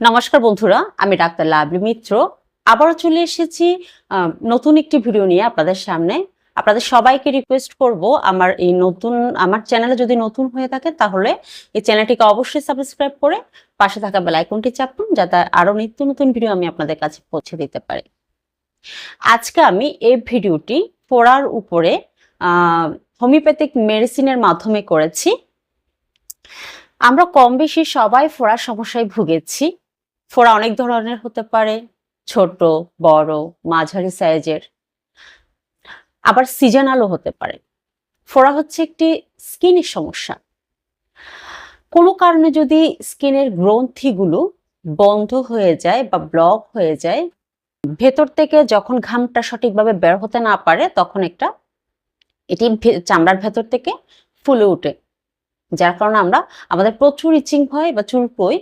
নমস্কার বন্ধুরা, আমি ডাক্তার লাভলি মিত্র। আবারও চলে এসেছি নতুন একটি ভিডিও নিয়ে আপনাদের সামনে। আপনাদের সবাইকে রিকোয়েস্ট করব, আমার এই নতুন, আমার চ্যানেলে যদি নতুন হয়ে থাকে, তাহলে এই চ্যানেলটিকে অবশ্যই সাবস্ক্রাইব করে পাশে থাকা বেল আইকনটি চাপুন, যাতে আরও নিত্য নতুন ভিডিও আমি আপনাদের কাছে পৌঁছে দিতে পারি। আজকে আমি এই ভিডিওটি পড়ার উপরে হোমিওপ্যাথিক মেডিসিনের মাধ্যমে করেছি। আমরা কম বেশি সবাই ফোড়ার সমস্যায় ভুগেছি। ফোড়া অনেক ধরনের হতে পারে ছোট বড় মাঝারি সাইজের। আবার সিজনালও হতে পারে। ফোড়া হচ্ছে একটি স্কিনের সমস্যা। কোনো কারণে যদি স্কিনের গ্রন্থিগুলো বন্ধ হয়ে যায় বা ব্লক হয়ে যায় ভেতর থেকে যখন ঘামটা সঠিকভাবে বের হতে না পারে তখন একটা এটি চামড়ার ভেতর থেকে ফুলে ওঠে। যার কারণে আমরা আমাদের প্রচুর ইচিং হয় বা চুলকোই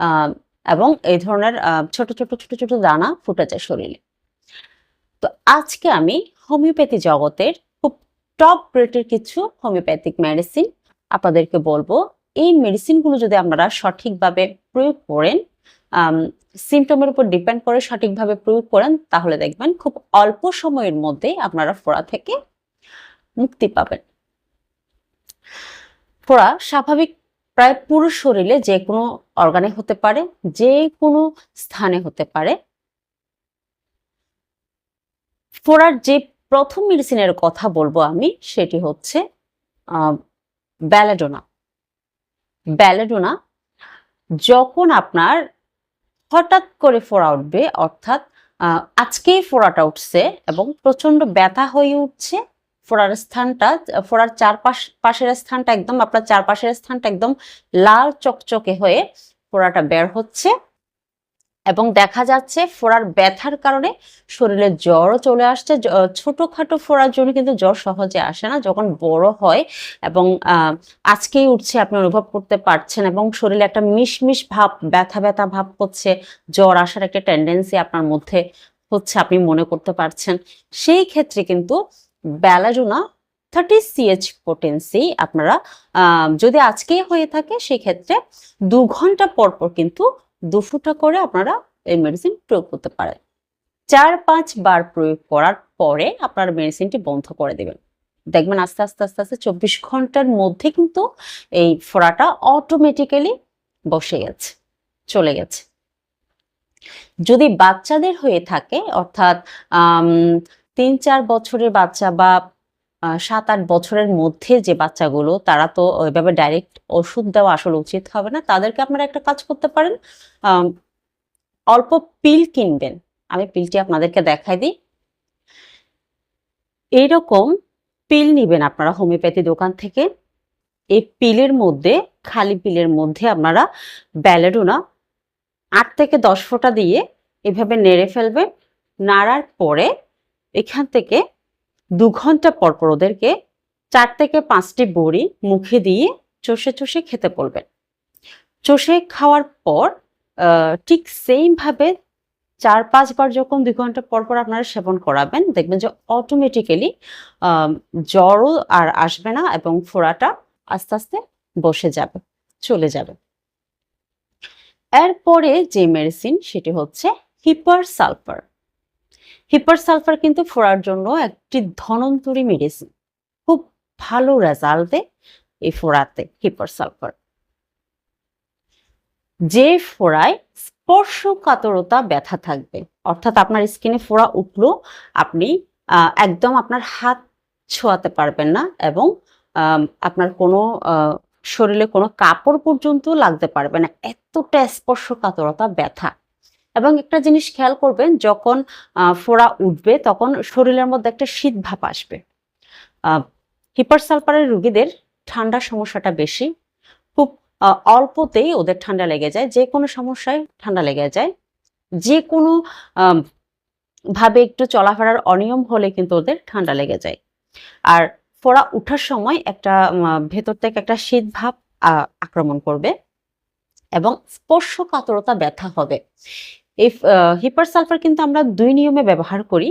আহ, এবং এই ধরনের ছোট ছোট ছোট ছোট দানা ফুটে যায় শরীরে। তো আজকে আমি হোমিওপ্যাথি জগতের খুব টপ গ্রেডের কিছু হোমিওপ্যাথিক মেডিসিন আপনাদেরকে বলব। এই মেডিসিনগুলো যদি আপনারা সঠিকভাবে প্রয়োগ করেন সিমটমের উপর ডিপেন্ড করে সঠিকভাবে প্রয়োগ করেন, তাহলে দেখবেন খুব অল্প সময়ের মধ্যে আপনারা ফোড়া থেকে মুক্তি পাবেন। ফোড়া স্বাভাবিক প্রায় পুরো শরীরে যে কোনো অর্গানে হতে পারে, যে কোনো স্থানে হতে পারে। ফোড়ার যে প্রথম মেডিসিনের কথা বলব আমি, সেটি হচ্ছে ব্যালেডোনা ব্যালেডোনা যখন আপনার হঠাৎ করে ফোড়া উঠবে, অর্থাৎ আজকেই ফোড়াটা উঠছে এবং প্রচণ্ড ব্যথা হয়ে উঠছে ফোড়ার স্থানটা, ফোড়ার চারপাশ, পাশের স্থানটা একদম, আপনার চারপাশের স্থানটা একদম লাল চকচকে হয়ে ফোড়াটা বের হচ্ছে এবং দেখা যাচ্ছে ফোড়ার ব্যথার কারণে শরীরে জ্বরও চলে আসছে। ছোটোখাটো ফোড়ার জন্য কিন্তু জ্বর সহজে আসে না। যখন বড় হয় এবং আজকেই উঠছে, আপনি অনুভব করতে পারছেন এবং শরীরে একটা মিশমিশ ভাব, ব্যথা ব্যথা ভাব হচ্ছে, জ্বর আসার একটা টেন্ডেন্সি আপনার মধ্যে হচ্ছে, আপনি মনে করতে পারছেন। সেই ক্ষেত্রে কিন্তু ব্যালাডোনা থার্টি সিএইচ পোটেন্সি আপনারা যদি আজকেই হয়ে থাকে, সেক্ষেত্রে দু ঘণ্টা পর পর কিন্তু দু ফুটা করে আপনারা এই মেডিসিন প্রয়োগ করতে পারেন। চার পাঁচ বার প্রয়োগ করার পরে আপনারা মেডিসিনটি বন্ধ করে দেবেন। দেখবেন আস্তে আস্তে আস্তে আস্তে চব্বিশ ঘণ্টার মধ্যে কিন্তু এই ফোড়াটা অটোমেটিক্যালি বসে গেছে, চলে গেছে। যদি বাচ্চাদের হয়ে থাকে, অর্থাৎ তিন চার বছরের বাচ্চা বা সাত আট বছরের মধ্যে যে বাচ্চাগুলো, তারা তো ওইভাবে ডাইরেক্ট ওষুধ দেওয়া আসলে উচিত হবে না। তাদেরকে আপনারা একটা কাজ করতে পারেন। অল্প পিল কিনবেন। আমি পিলটি আপনাদেরকে দেখাই দিই। এইরকম পিল নিবেন আপনারা হোমিওপ্যাথি দোকান থেকে। এই পিলের মধ্যে, খালি পিলের মধ্যে আপনারা ব্যালেডোনা আট থেকে দশ ফোঁটা দিয়ে এভাবে নেড়ে ফেলবেন। নাড়ার পরে এখান থেকে দু ঘণ্টা পর পর ওদেরকে চার থেকে পাঁচটি বড়ি মুখে দিয়ে চষে চষে খেতে বলবেন। চষে খাওয়ার পর ঠিক সেম ভাবে চার পাঁচবার যখন দুই ঘণ্টা পর পর আপনারা সেবন করাবেন, দেখবেন যে অটোমেটিক্যালি জ্বরও আর আসবে না এবং ফোড়াটা আস্তে আস্তে বসে যাবে, চলে যাবে। এরপরে যে মেডিসিন সেটি হচ্ছে হিপার সালফার হিপার সালফার কিন্তু ফোড়ার জন্য একটি ধনন্তরী মেডিসিন। খুব ভালো রেজাল্ট দেয় এই ফোড়াতে হিপার সালফার। যে ফোড়ায় স্পর্শকাতরতা ব্যথা থাকবে, অর্থাৎ আপনার স্কিনে ফোড়া উঠল, আপনি একদম আপনার হাত ছোঁয়াতে পারবেন না এবং আপনার কোনো শরীরে কোনো কাপড় পর্যন্ত লাগতে পারবে না। এতটা স্পর্শকাতরতা ব্যথা। এবং একটা জিনিস খেয়াল করবেন, যখন ফোড়া উঠবে তখন শরীরের মধ্যে একটা শীত ভাব আসবে। হিপার সালফারের রোগীদের ঠান্ডার সমস্যাটা বেশি। খুব অল্পতেই ওদের ঠান্ডা লেগে যায়, যে কোনো সমস্যায় ঠান্ডা লেগে যায়। যে কোনো ভাবে একটু চলাফেরার অনিয়ম হলে কিন্তু ওদের ঠান্ডা লেগে যায়। আর ফোড়া উঠার সময় একটা ভেতর থেকে একটা শীত ভাব আক্রমণ করবে এবং স্পর্শকাতরতা ব্যথা হবে। এই হিপার সালফার কিন্তু আমরা দুই নিয়মে ব্যবহার করি।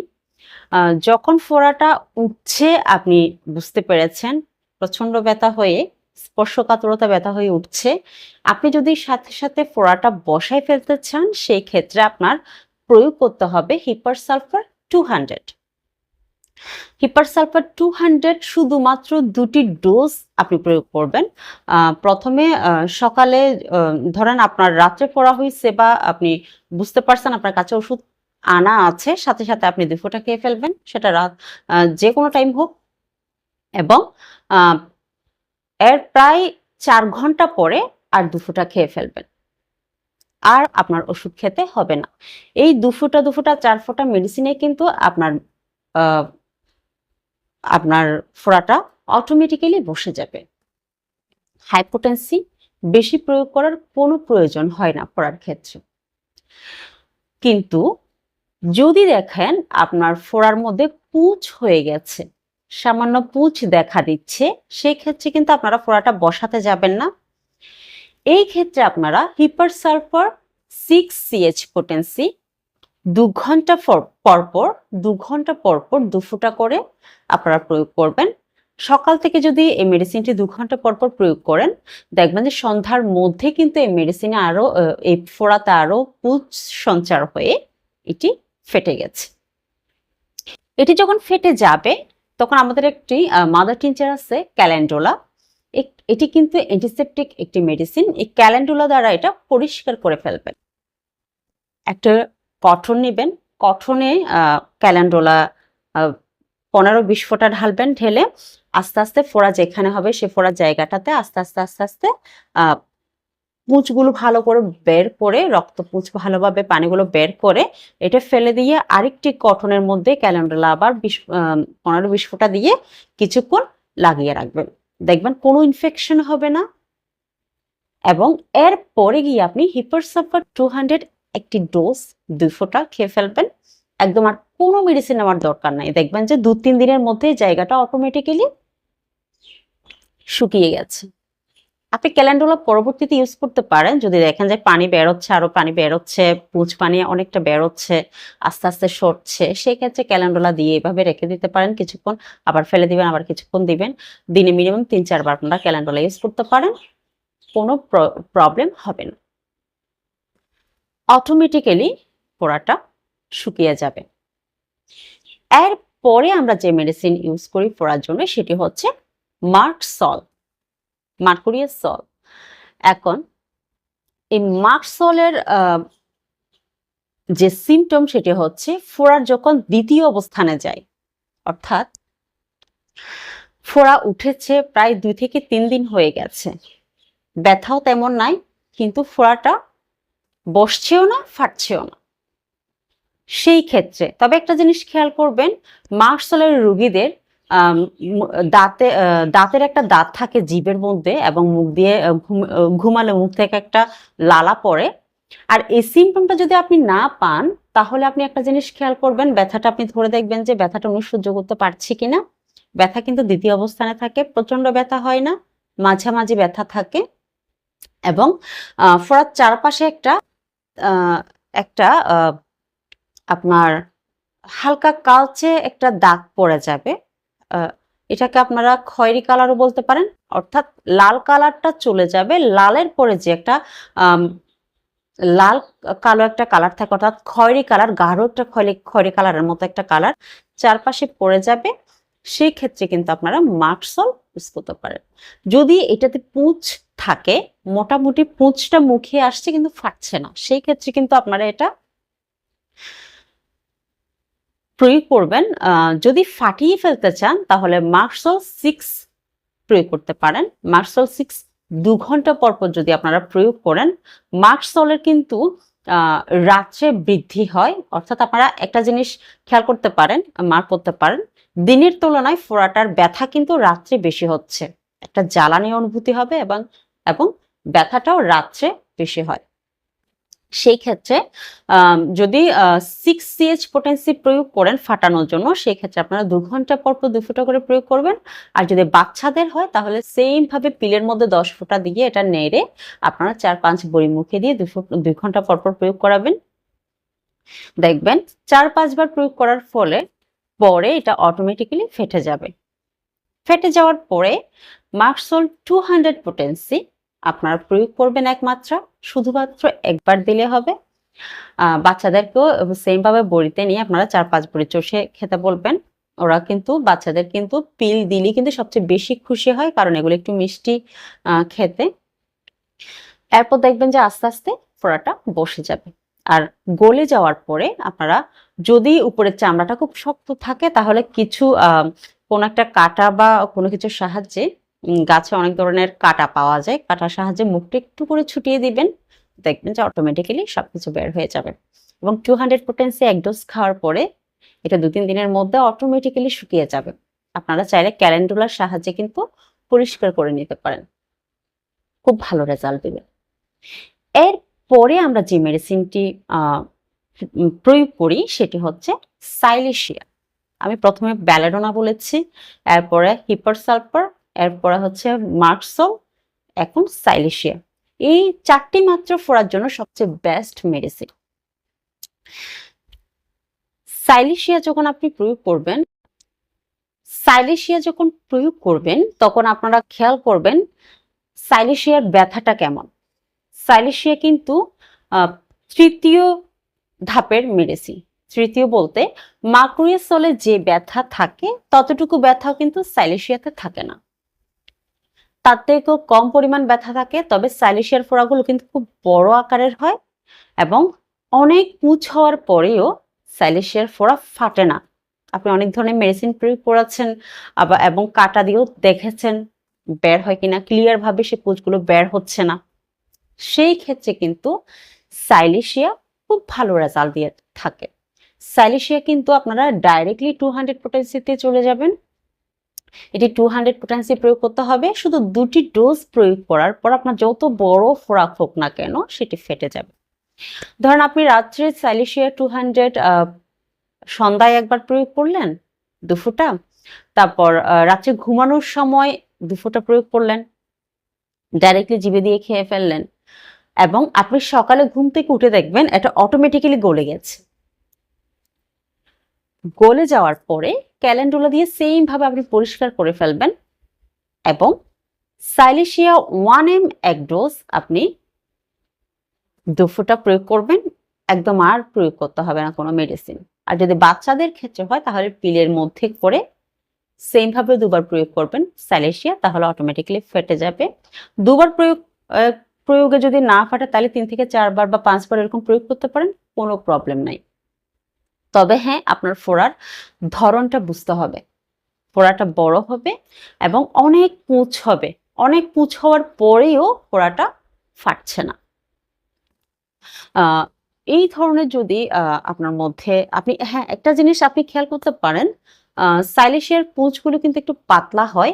যখন ফোড়াটা উঠছে, আপনি বুঝতে পেরেছেন, প্রচণ্ড ব্যথা হয়ে, স্পর্শকাতরতা ব্যথা হয়ে উঠছে, আপনি যদি সাথে সাথে ফোড়াটা বসায় ফেলতে চান, সেই ক্ষেত্রে আপনার প্রয়োগ করতে হবে hepar sulphur two hundred hepar sulphur two hundred শুধুমাত্র দুটি ডোজ আপনি প্রয়োগ করবেন। প্রথমে সকালে ধরেন আপনার রাত্রে পড়া হয়েছে বা আপনি বুঝতে পারছেন আপনার কাছে ওষুধ আনা আছে, সাথে সাথে আপনি দুই ফোঁটা খেয়ে ফেলবেন, সেটা রাত যে কোনো টাইম হোক। এবং এর প্রায় চার ঘণ্টা পরে আর দু ফোঁটা খেয়ে ফেলবেন। আর আপনার ওষুধ খেতে হবে না। এই দু ফোঁটা দু ফোঁটা চার ফোঁটা মেডিসিনে কিন্তু আপনার আপনার ফোড়াটা অটোমেটিক্যালি বসে যাবে। হাইপোটেন্সি বেশি প্রয়োগ করার কোনো প্রয়োজন হয় না ফোড়ার ক্ষেত্রে। কিন্তু যদি দেখেন আপনার ফোড়ার মধ্যে পুঁচ হয়ে গেছে, সামান্য পুঁচ দেখা দিচ্ছে, সেই ক্ষেত্রে কিন্তু আপনারা ফোড়াটা বসাতে যাবেন না। এই ক্ষেত্রে আপনারা hepar sulphur six CH potency দু ঘণ্টা পর- পরপর দু ঘণ্টা পরপর দু ফোঁটা করে আপনারা প্রয়োগ করবেন। সকাল থেকে যদি এই মেডিসিনটি দু ঘণ্টা পরপর প্রয়োগ করেন দেখবেন যে সন্ধ্যার মধ্যে কিন্তু এই মেডিসিনে আরও আহ, এই ফোড়াতে আরও পুঁজ সঞ্চার হয়ে এটি ফেটে গেছে। এটি যখন ফেটে যাবে তখন আমাদের একটি মাদার টিনচার আছে ক্যালেন্ডোলা এটি কিন্তু অ্যান্টিসেপটিক একটি মেডিসিন এই ক্যালেন্ডোলা দ্বারা এটা পরিষ্কার করে ফেলবেন। একটা কটন নেবেন। কটনে ক্যালেন্ডোলা পনেরো বিশ ফোঁটা ঢালবেন, ঢেলে আস্তে আস্তে ফোড়া যেখানে হবে সে ফোড়ার জায়গাটাতে আস্তে আস্তে আস্তে আস্তে পুঁচগুলো ভালো করে বের করে, রক্ত পুঁচ ভালোভাবে পানিগুলো বের করে এটা ফেলে দিয়ে আরেকটি কটনের মধ্যে ক্যালেন্ডোলা আবার বিশ পনেরো বিশ ফোঁটা দিয়ে কিছুক্ষণ লাগিয়ে রাখবেন। দেখবেন কোনো ইনফেকশন হবে না। এবং এর পরে গিয়ে আপনি hepar hepar sulphur two hundred একটি ডোজ দুই ফোঁটা খেয়ে ফেলবেন। একদম আর কোনো মেডিসিন নেওয়ার দরকার নাই। দেখবেন যে দু তিন দিনের মধ্যে জায়গাটা অটোমেটিক্যালি শুকিয়ে গেছে। আপনি ক্যালেন্ডোলা পরবর্তীতে ইউজ করতে পারেন। যদি দেখেন যে পানি বেরোচ্ছে, আরও পানি বেরোচ্ছে পুঁজ পানি অনেকটা বেরোচ্ছে, আস্তে আস্তে সরছে, সেই ক্ষেত্রে ক্যালেন্ডোলা দিয়ে এভাবে রেখে দিতে পারেন। কিছুক্ষণ আবার ফেলে দিবেন, আবার কিছুক্ষণ দিবেন। দিনে মিনিমাম তিন চারবার আপনারা ক্যালেন্ডোলা ইউজ করতে পারেন। কোনো প্রবলেম হবে না। অটোমেটিক্যালি পোড়াটা শুকিয়ে যাবে। এর পরে আমরা যে মেডিসিন ইউজ করি ফোড়ার জন্য সেটি হচ্ছে মার্ক সল, মার্কুরিয়াস সল। এখন এই মার্ক সলের যে সিমটম সেটি হচ্ছে ফোড়ার যখন দ্বিতীয় অবস্থানে যায়, অর্থাৎ ফোড়া উঠেছে প্রায় দুই থেকে তিন দিন হয়ে গেছে। ব্যথাও তেমন নাই, কিন্তু ফোড়াটা বসছেও না, ফাটছেও না। সেই ক্ষেত্রে, তবে একটা জিনিস খেয়াল করবেন মার্কসলের রুগীদের দাঁতে দাঁতের একটা দাঁত থাকে জিভের মধ্যে এবং মুখ দিয়ে ঘুমালে মুখ থেকে একটা লালা পড়ে। আর এই সিমটমটা যদি আপনি না পান, তাহলে আপনি একটা জিনিস খেয়াল করবেন, ব্যথাটা আপনি ধরে দেখবেন যে ব্যথাটা উনি সহ্য করতে পারছি কিনা। ব্যথা কিন্তু দ্বিতীয় অবস্থানে থাকে প্রচণ্ড ব্যথা হয় না, মাঝামাঝি ব্যথা থাকে এবং ফোড়ার চারপাশে একটা একটা আপনার হালকা কালচে একটা দাগ পড়ে যাবে। এটাকে আপনারা খয়েরি কালারও বলতে পারেন, অর্থাৎ লাল কালারটা চলে যাবে। লালের পরে যে একটা লাল কালো একটা কালার থাকে, অর্থাৎ খয়েরি কালার, গাঢ় একটা খয়েরি খয়েরি কালারের মতো একটা কালার চারপাশে পড়ে যাবে। সেই ক্ষেত্রে কিন্তু আপনারা মার্কসল করতে পারেন যদি এটাতে পুঁজ থাকে, মোটামুটি পুঁজটা মুখে আসছে কিন্তু ফাটছে না। সেই ক্ষেত্রে কিন্তু আপনারা এটা প্রয়োগ করবেন। যদি ফাটিয়ে ফেলতে চান, তাহলে মার্কসল সিক্স প্রয়োগ করতে পারেন। মার্কসল সিক্স দু ঘণ্টা পর পর যদি আপনারা প্রয়োগ করেন মার্কসলের কিন্তু রাত্রে বৃদ্ধি হয়, অর্থাৎ আপনারা একটা জিনিস খেয়াল করতে পারেন মার করতে পারেন, দিনের তুলনায় ফোড়াটার ব্যথা কিন্তু রাত্রে বেশি হচ্ছে। একটা জ্বালানি অনুভূতি হবে এবং এবং ব্যথাটাও রাত্রে বেশি হয়। সেই ক্ষেত্রে যদি সিক্স সিএইচ পোটেন্সি প্রয়োগ করেন ফাটানোর জন্য, সেই ক্ষেত্রে আপনারা দু ঘণ্টা পর পর দু ফোঁটা করে প্রয়োগ করবেন। আর যদি বাচ্চাদের হয়, তাহলে সেম ভাবে পিলের মধ্যে দশ ফুটা দিয়ে এটা নেড়ে আপনারা চার পাঁচ বড়ি মুখে দিয়ে দু ফোঁটা- দুই ঘণ্টা পর পর প্রয়োগ করাবেন। দেখবেন, চার পাঁচবার প্রয়োগ করার ফলে পরে এটা অটোমেটিক্যালি ফেটে যাবে। ফেটে যাওয়ার পরে মার্কসল টু হান্ড্রেড পোটেন্সি আপনারা প্রয়োগ করবেন একমাত্র, শুধুমাত্র একবার দিলে হবে। বাচ্চাদেরকেও সেম ভাবে বড়িতে নিয়ে আপনারা চার পাঁচ বড়ি চষে খেতে বলবেন। ওরা কিন্তু, বাচ্চাদের কিন্তু পিল দিলে কিন্তু সবচেয়ে বেশি খুশি হয়, কারণ এগুলো একটু মিষ্টি খেতে। এরপর দেখবেন যে আস্তে আস্তে ফোড়াটা বসে যাবে। আর গলে যাওয়ার পরে আপনারা যদি উপরের চামড়াটা খুব শক্ত থাকে, তাহলে কিছু কোনো একটা কাটা বা কোনো কিছুর সাহায্যে গাছে অনেক ধরনের কাটা পাওয়া যায়। কাটার সাহায্যে মুখটা একটু করে ছুটিয়ে দিবেন। দেখবেন যে অটোমেটিক্যালি সবকিছু বের হয়ে যাবে। এবং টু হান্ড্রেড পোটেন্সি এক ডোজ খাওয়ার পরে এটা দু তিন দিনের মধ্যে অটোমেটিক্যালি শুকিয়ে যাবে। আপনারা চাইলে ক্যালেন্ডুলার সাহায্যে কিন্তু পরিষ্কার করে নিতে পারেন। খুব ভালো রেজাল্ট দেবে এর পরে আমরা যে মেডিসিনটি প্রয়োগ করি সেটি হচ্ছে সাইলেশিয়া আমি প্রথমে ব্যালেডোনা বলেছি, এরপরে হিপার সালফার এরপরে হচ্ছে মার্কসল এখন সাইলেশিয়া। এই চারটি মাত্র ফোড়ার জন্য সবচেয়ে বেস্ট মেডিসিন সাইলেশিয়া যখন আপনি প্রয়োগ করবেন, সাইলেশিয়া যখন প্রয়োগ করবেন, তখন আপনারা খেয়াল করবেন সাইলেশিয়ার ব্যথাটা কেমন। সাইলেশিয়া কিন্তু তৃতীয় ধাপের মেডিসিন তৃতীয় বলতে মাক্রোয়েসলে যে ব্যথা থাকে, ততটুকু ব্যথাও কিন্তু সাইলেশিয়াতে থাকে না। তার থেকেও কম পরিমাণ ব্যথা থাকে, তবে সাইলেশিয়ার ফোড়াগুলো কিন্তু খুব বড় আকারের হয় এবং অনেক পুঁজ হওয়ার পরেও সাইলেশিয়ার ফোড়া ফাটে না। আপনি অনেক ধরনের মেডিসিন প্রয়োগ করেছেন, আবার এবং কাটা দিয়েও দেখেছেন বের হয় কিনা ক্লিয়ার ভাবে সে পুঁজগুলো বের হচ্ছে না। সেই ক্ষেত্রে কিন্তু সাইলেশিয়া খুব ভালো রেজাল্ট দিয়ে থাকে। সাইলেশিয়া কিন্তু আপনারা ডাইরেক্টলি টু হান্ড্রেড পোটেন্সিতে চলে যাবেন। এটি টু হান্ড্রেড পোটেন্সি প্রয়োগ করতে হবে। শুধু দুটি ডোজ প্রয়োগ করার পর আপনার যত বড় ফোড়া হোক না কেন সেটি ফেটে যাবে। ধরেন আপনি রাত্রে সাইলেশিয়া টু হান্ড্রেড সন্ধ্যায় একবার প্রয়োগ করলেন দু ফোঁটা তারপর রাত্রে ঘুমানোর সময় দু ফোঁটা প্রয়োগ করলেন ডাইরেক্টলি জিভে দিয়ে খেয়ে ফেললেন এবং আপনি সকালে ঘুম থেকে উঠে দেখবেন এটা অটোমেটিক্যালি গলে গেছে। গলে যাওয়ার পরে ক্যালেন্ডুলা দিয়ে সেম ভাবে আপনি পরিষ্কার করে ফেলবেন এবং সাইলেশিয়া ওয়ান এম এক ডোজ আপনি দু ফুটা প্রয়োগ করবেন, একদম আর প্রয়োগ করতে হবে না কোনো মেডিসিন আর যদি বাচ্চাদের ক্ষেত্রে হয়, তাহলে পিলের মধ্যে করে সেম ভাবে দুবার প্রয়োগ করবেন সাইলেশিয়া তাহলে অটোমেটিক্যালি ফেটে যাবে। দুবার প্রয়োগ প্রয়োগে যদি না ফাটে, তাহলে তিন থেকে চারবার বা পাঁচবার এরকম প্রয়োগ করতে পারেন, কোনো প্রবলেম নাই। তবে হ্যাঁ আপনার ফোড়ার ধরনটা বুঝতে হবে। ফোড়াটা বড় হবে এবং অনেক পুঁছ হবে। অনেক পুঁছ হওয়ার পরেও ফোড়াটা ফাটছে না। এই ধরনের যদি আপনার মধ্যে আপনি হ্যাঁ একটা জিনিস আপনি খেয়াল করতে পারেন সাইলেশিয়ার পুঁজগুলো কিন্তু একটু পাতলা হয়।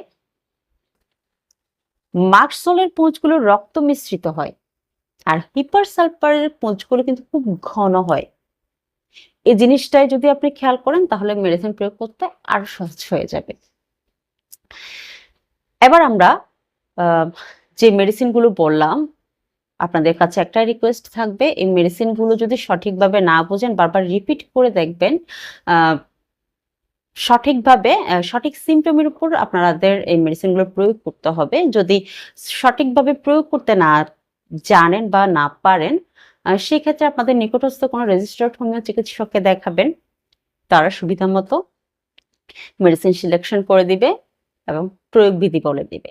মার্কসোলের পুঁজগুলো রক্ত মিশ্রিত হয়। আর হিপার সালফারের পুঁজগুলো কিন্তু খুব ঘন হয়। এই জিনিসটাই যদি আপনি খেয়াল করেন, তাহলে মেডিসিন প্রয়োগ করতে আরও সহজ হয়ে যাবে। এবার আমরা যে মেডিসিনগুলো বললাম, আপনাদের কাছে একটা রিকোয়েস্ট থাকবে। এই মেডিসিনগুলো যদি সঠিকভাবে না বোঝেন, বারবার রিপিট করে দেখবেন সঠিকভাবে সঠিক সিমটমের উপর আপনাদের এই মেডিসিনগুলো প্রয়োগ করতে হবে। যদি সঠিকভাবে প্রয়োগ করতে না জানেন বা না পারেন আহ, সেক্ষেত্রে আপনাদের নিকটস্থ কোনো রেজিস্টার্ড হোমিও চিকিৎসককে দেখাবেন। তারা সুবিধা মতো মেডিসিন সিলেকশন করে দিবে এবং প্রয়োগ বিধি বলে দিবে।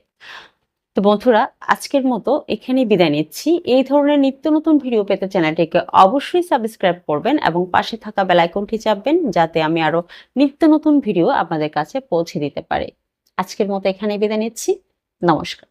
তো বন্ধুরা আজকের মতো এখানেই বিদায় নিচ্ছি। এই ধরনের নিত্য নতুন ভিডিও পেতে চ্যানেলটিকে অবশ্যই সাবস্ক্রাইব করবেন এবং পাশে থাকা বেল আইকনটি চাপবেন যাতে আমি আরও নিত্য নতুন ভিডিও আপনাদের কাছে পৌঁছে দিতে পারি। আজকের মতো এখানেই বিদায় নিচ্ছি। নমস্কার।